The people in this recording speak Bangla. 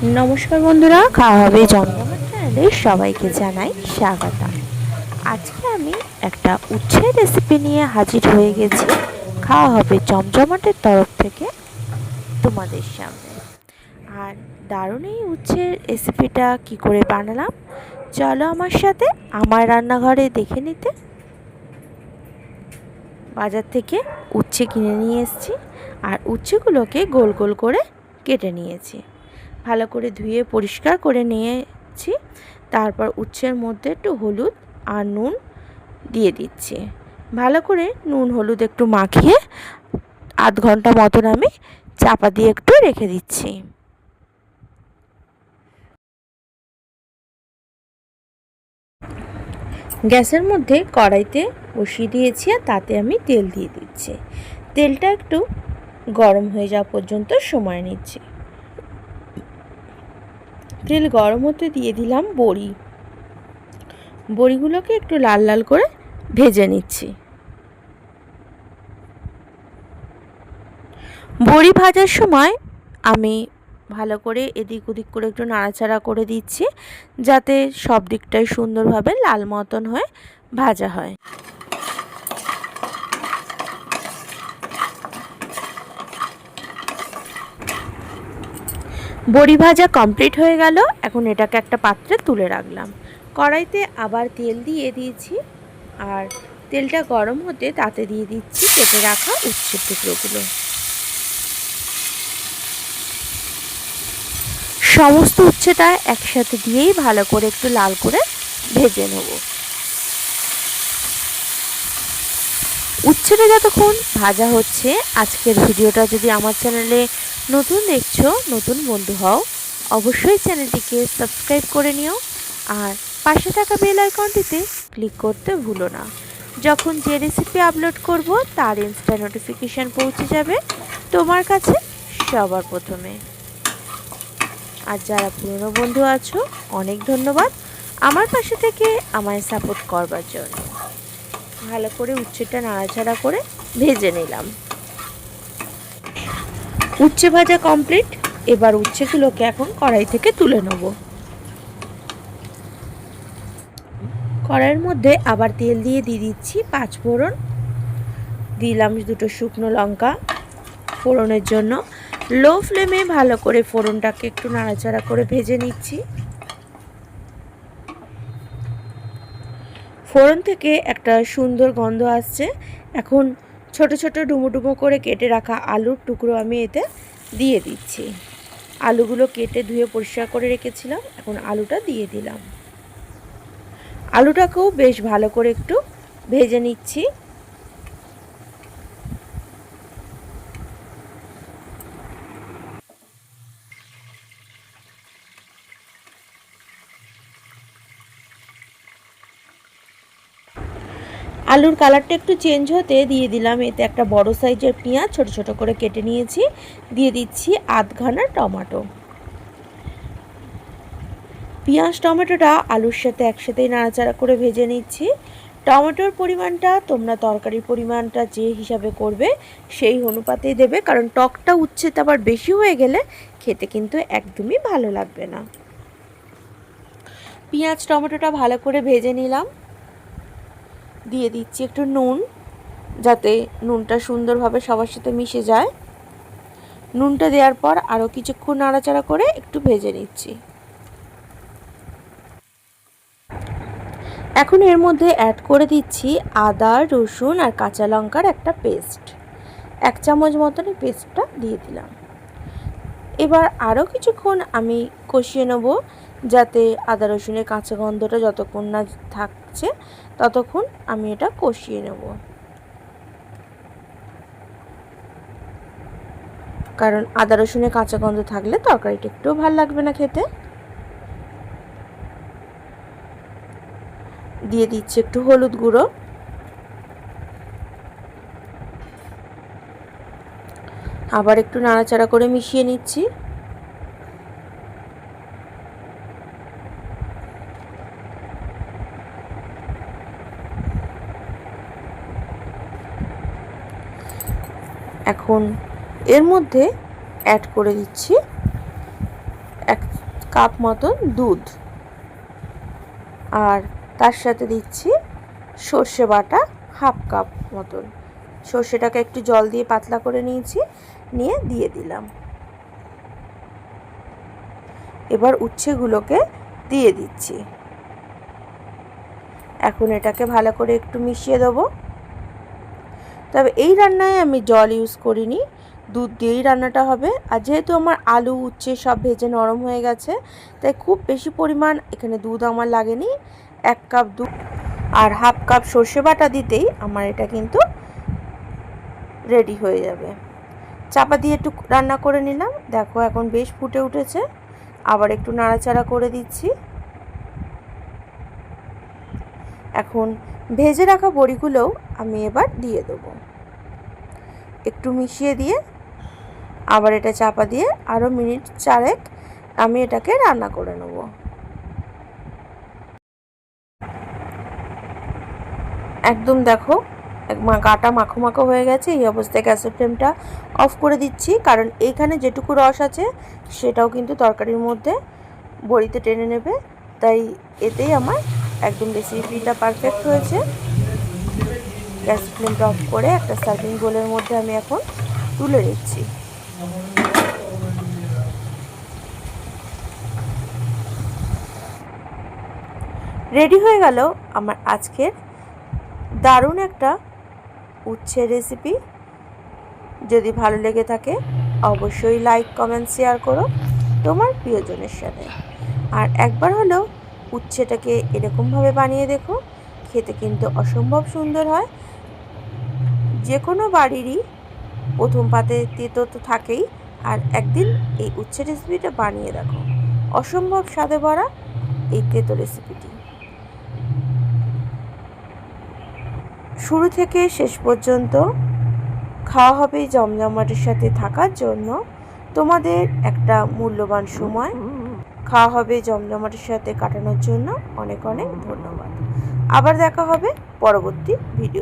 নমস্কার বন্ধুরা, খাওয়া হবে জমজমাট চ্যানেলে সবাইকে জানাই স্বাগতম আজকে আমি একটা উচ্ছের রেসিপি নিয়ে হাজির হয়ে গেছি। খাওয়া হবে জমজমাটের তরফ থেকে তোমাদের সামনে। আর দারুণ এই উচ্ছের রেসিপিটা কি করে বানালাম? চলো আমার সাথে আমার রান্নাঘরে দেখে নিতে। বাজার থেকে উচ্ছে কিনে নিয়ে এসেছি। আর উচ্ছেগুলোকে গোল গোল করে কেটে নিয়েছি। ভালো করে ধুয়ে পরিষ্কার করে নিয়েছি। তারপর উচ্ছের মধ্যে একটু হলুদ আর নুন দিয়ে দিচ্ছি। ভালো করে নুন হলুদ একটু মাখিয়ে আধ ঘণ্টা মতন আমি চাপা দিয়ে একটু রেখে দিচ্ছি। গ্যাসের মধ্যে কড়াইতে বসিয়ে দিয়েছি আর তাতে আমি তেল দিয়ে দিচ্ছি। তেলটা একটু গরম হয়ে যাওয়া পর্যন্ত সময় নিচ্ছি। তেল গরম হতে দিয়ে দিলাম বড়ি। বড়িগুলোকে একটু লাল লাল করে ভেজে নিচ্ছি। বড়ি ভাজার সময় আমি ভালো করে এদিক ওদিক করে একটু নাড়াচাড়া করে দিচ্ছি, যাতে সব দিকটাই সুন্দরভাবে লাল মতন হয়ে ভাজা হয়। বড়ি ভাজা কমপ্লিট হয়ে গেল। এখন এটাকে একটা পাত্রে তুলে রাখলাম। কড়াইতে আবার তেল দিয়ে দিয়েছি। আর তেলটা গরম হতে তাতে দিয়ে দিচ্ছি কেটে রাখা উচ্ছের টুকরোগুলো। সমস্ত উচ্ছেটা একসাথে দিয়েই ভালো করে একটু লাল করে ভেজে নেব। উচ্ছেটা যতক্ষণ ভাজা হচ্ছে, আজকের ভিডিওটা যদি আমার চ্যানেলে নতুন দেখছ, নতুন বন্ধু হও, অবশ্যই চ্যানেলটিকে সাবস্ক্রাইব করে নিও আর পাশে থাকা বেল আইকনটিতে ক্লিক করতে ভুলো না। যখন যে রেসিপি আপলোড করব, তার ইনস্টা নোটিফিকেশান পৌঁছে যাবে তোমার কাছে সবার প্রথমে। আর যারা পুরনো বন্ধু আছো, অনেক ধন্যবাদ। আমার পাশে থেকে আমায় সাপোর্ট করবার জন্য। ভালো করে উচ্ছেটা নাড়াচাড়া করে ভেজে নিলাম। উচ্ছে ভাজা কমপ্লিট এবার উচ্ছেগুলোকে এখন কড়াই থেকে তুলে নেব। কড়াইয়ের মধ্যে আবার তেল দিয়ে দিয়ে দিচ্ছি পাঁচ ফোড়ন। দিলাম দুটো শুকনো লঙ্কা। ফোড়নের জন্য লো ফ্লেমে ভালো করে ফোড়নটাকে একটু নাড়াচাড়া করে ভেজে নিচ্ছি। ফোড়ন থেকে একটা সুন্দর গন্ধ আসছে। এখন ছোট ছোট ডুমো ডুমো করে কেটে রাখা আলুর টুকরো আমি এতে দিয়ে দিচ্ছি। আলুগুলো কেটে ধুয়ে পরিষ্কার করে রেখেছিলাম, এখন আলুটা দিয়ে দিলাম। আলুটাকেও বেশ ভালো করে একটু ভেজে নিচ্ছি। আলুর কালারটা একটু চেঞ্জ হতে দিয়ে দিলাম। এতে একটা বড় সাইজের পেঁয়াজ ছোট ছোট করে কেটে নিয়েছি। দিয়ে দিচ্ছি আধঘানা টমেটো। পেঁয়াজ, টমেটোটা আলুর সাথে একসাথেই নাড়াচাড়া করে ভেজে নিচ্ছি। টমেটোর পরিমাণটা তোমরা তরকারির পরিমাণটা যে হিসাবে করবে সেই অনুপাতেই দেবে। কারণ টকটা উচ্ছেতে আবার বেশি হয়ে গেলে খেতে কিন্তু একদমই ভালো লাগবে না। পেঁয়াজ, টমেটোটা ভালো করে ভেজে নিলাম। দিয়ে দিচ্ছি একটু নুন, যাতে নুনটা সুন্দরভাবে সবার সাথে মিশে যায়। নুনটা দেওয়ার পর আরও কিছুক্ষণ নাড়াচাড়া করে একটু ভেজে নিচ্ছি। এখন এর মধ্যে অ্যাড করে দিচ্ছি আদা, রসুন আর কাঁচা লঙ্কার একটা পেস্ট এক চামচ মতন পেস্টটা দিয়ে দিলাম। এবার আরও কিছুক্ষণ আমি কষিয়ে নেব। যাতে আদা রসুনের কাঁচা গন্ধটা যতক্ষণ না থাকছে, ততক্ষণ আমি এটা কষিয়ে নেব। কারণ আদা রসুনের কাঁচা গন্ধ থাকলে তরকারিটা একটুও ভালো লাগবে না খেতে। দিয়ে দিচ্ছি একটু হলুদ গুঁড়ো। আবার একটু নাড়াচাড়া করে মিশিয়ে নিচ্ছি। এখন এর মধ্যে অ্যাড করে দিচ্ছি এক কাপ মতন দুধ। আর তার সাথে দিচ্ছি সর্ষে বাটা হাফ কাপ মতন। সর্ষেটাকে একটু জল দিয়ে পাতলা করে নিয়েছি, নিয়ে দিয়ে দিলাম। এবার উচ্ছেগুলোকে দিয়ে দিচ্ছি। এখন এটাকে ভালো করে একটু মিশিয়ে দেবো। তবে এই রান্নায় আমি জল ইউজ করিনি। দুধ দিয়েই রান্নাটা হবে। আর যেহেতু আমার আলু, উচ্ছে সব ভেজে নরম হয়ে গেছে, তাই খুব বেশি পরিমাণ এখানে দুধ আমার লাগেনি। এক কাপ দুধ আর হাফ কাপ সর্ষে বাটা দিতেই আমার এটা কিন্তু রেডি হয়ে যাবে। চাপা দিয়ে একটু রান্না করে নিলাম। দেখো এখন বেশ ফুটে উঠেছে। আবার একটু নাড়াচাড়া করে দিচ্ছি। এখন ভেজে রাখা বড়িগুলোও আমি এবার দিয়ে দেবো। একটু মিশিয়ে দিয়ে আবার এটা চাপা দিয়ে আরও মিনিট চারেক আমি এটাকে রান্না করে নেব। একদম দেখো গাটা মাখো মাখো হয়ে গেছে, এই অবস্থায় গ্যাসের ফ্লেমটা অফ করে দিচ্ছি। কারণ এইখানে যেটুকু রস আছে, সেটাও কিন্তু তরকারির মধ্যে বড়িতে টেনে নেবে। তাই এতেই আমার একদম রেসিপিটা পারফেক্ট হয়েছে। গ্যাস ফ্লেমটা অফ করে একটা সার্ভিং বোলের মধ্যে আমি এখন তুলে নিচ্ছি। রেডি হয়ে গেল আমার আজকের দারুণ একটা উচ্ছে রেসিপি। যদি ভালো লেগে থাকে, অবশ্যই লাইক, কমেন্ট, শেয়ার করো তোমার প্রিয়জনের সাথে। আর একবার হলেও উচ্ছেটাকে এরকমভাবে বানিয়ে দেখো, খেতে কিন্তু অসম্ভব সুন্দর হয়। যে কোনো বাড়িরই প্রথম পাতে তেতো তো থাকেই। আর একদিন এই উচ্ছে রেসিপিটা বানিয়ে দেখো। অসম্ভব স্বাদে ভরা এই তেতো রেসিপিটি শুরু থেকে শেষ পর্যন্ত খাওয়া হবে জমজমাটের সাথে থাকার জন্য। তোমাদের একটা মূল্যবান সময় খাওয়া হবে জমজমাটের সাথে কাটানোর জন্য। অনেক অনেক ধন্যবাদ। আবার দেখা হবে পরবর্তী ভিডিও